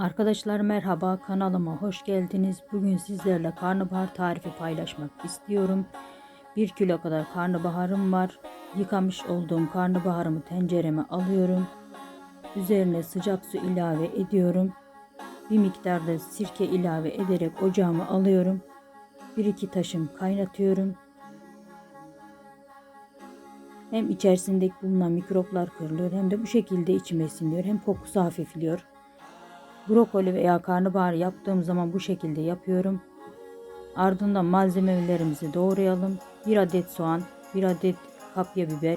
Arkadaşlar merhaba kanalıma hoş geldiniz. Bugün sizlerle karnabahar tarifi paylaşmak istiyorum. 1 kilo kadar karnabaharım var. Yıkamış olduğum karnabaharımı tencereme alıyorum. Üzerine sıcak su ilave ediyorum. Bir miktarda sirke ilave ederek ocağıma alıyorum. 1-2 taşım kaynatıyorum. Hem içerisindeki bulunan mikroplar kırılıyor hem de bu şekilde içime siniyor. Hem kokusu hafifliyor. Brokoli veya karnabahar yaptığım zaman bu şekilde yapıyorum. Ardından malzemelerimizi doğrayalım. 1 adet soğan, 1 adet kapya biber,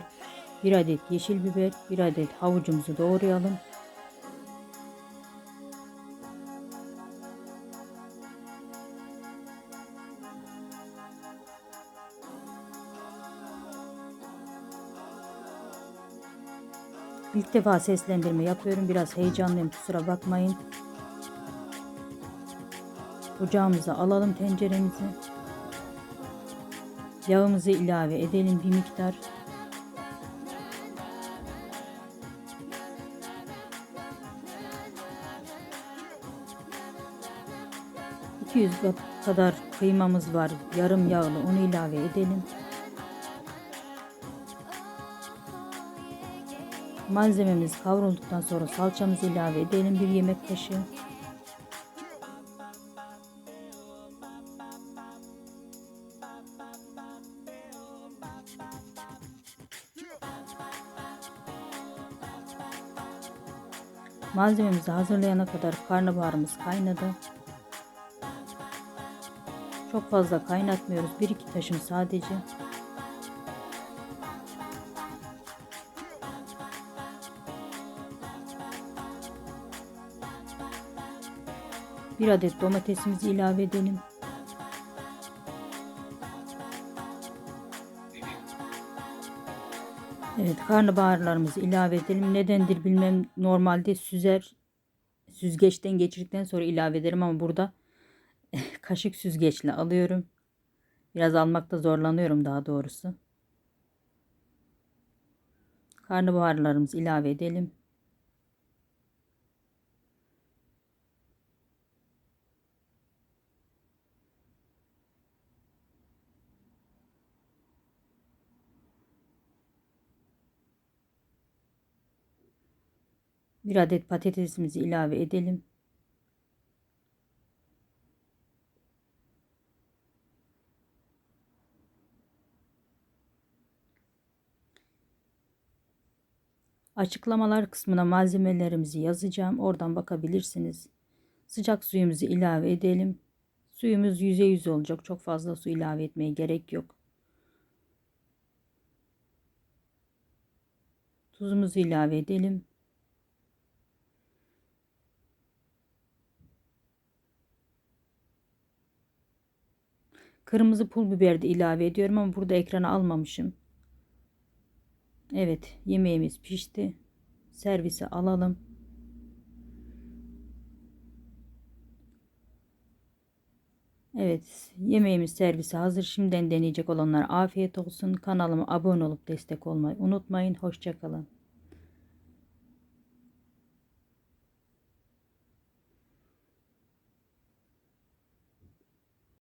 1 adet yeşil biber, 1 adet havucumuzu doğrayalım. İlk defa seslendirme yapıyorum. Biraz heyecanlıyım kusura bakmayın. Ocağımıza alalım tenceremizi. Yağımızı ilave edelim bir miktar. ...200 kadar kıymamız var. Yarım yağlı onu ilave edelim. Malzememiz kavrulduktan sonra salçamızı ilave edelim bir yemek kaşığı. Malzememizi hazırlayana kadar karnabaharımız kaynadı. Çok fazla kaynatmıyoruz. 1-2 taşım sadece. Bir adet domatesimizi ilave edelim. Evet karnabaharlarımızı ilave edelim. Nedendir bilmem normalde süzer süzgeçten geçirdikten sonra ilave ederim ama burada kaşık süzgeçle alıyorum. Biraz almakta zorlanıyorum daha doğrusu. Karnabaharlarımızı ilave edelim. Bir adet patatesimizi ilave edelim. Açıklamalar kısmına malzemelerimizi yazacağım. Oradan bakabilirsiniz. Sıcak suyumuzu ilave edelim. Suyumuz yüze yüz olacak. Çok fazla su ilave etmeye gerek yok. Tuzumuzu ilave edelim. Kırmızı pul biber de ilave ediyorum ama burada ekrana almamışım. Evet yemeğimiz pişti. Servise alalım. Evet yemeğimiz servise hazır. Şimdiden deneyecek olanlar afiyet olsun. Kanalıma abone olup destek olmayı unutmayın. Hoşçakalın.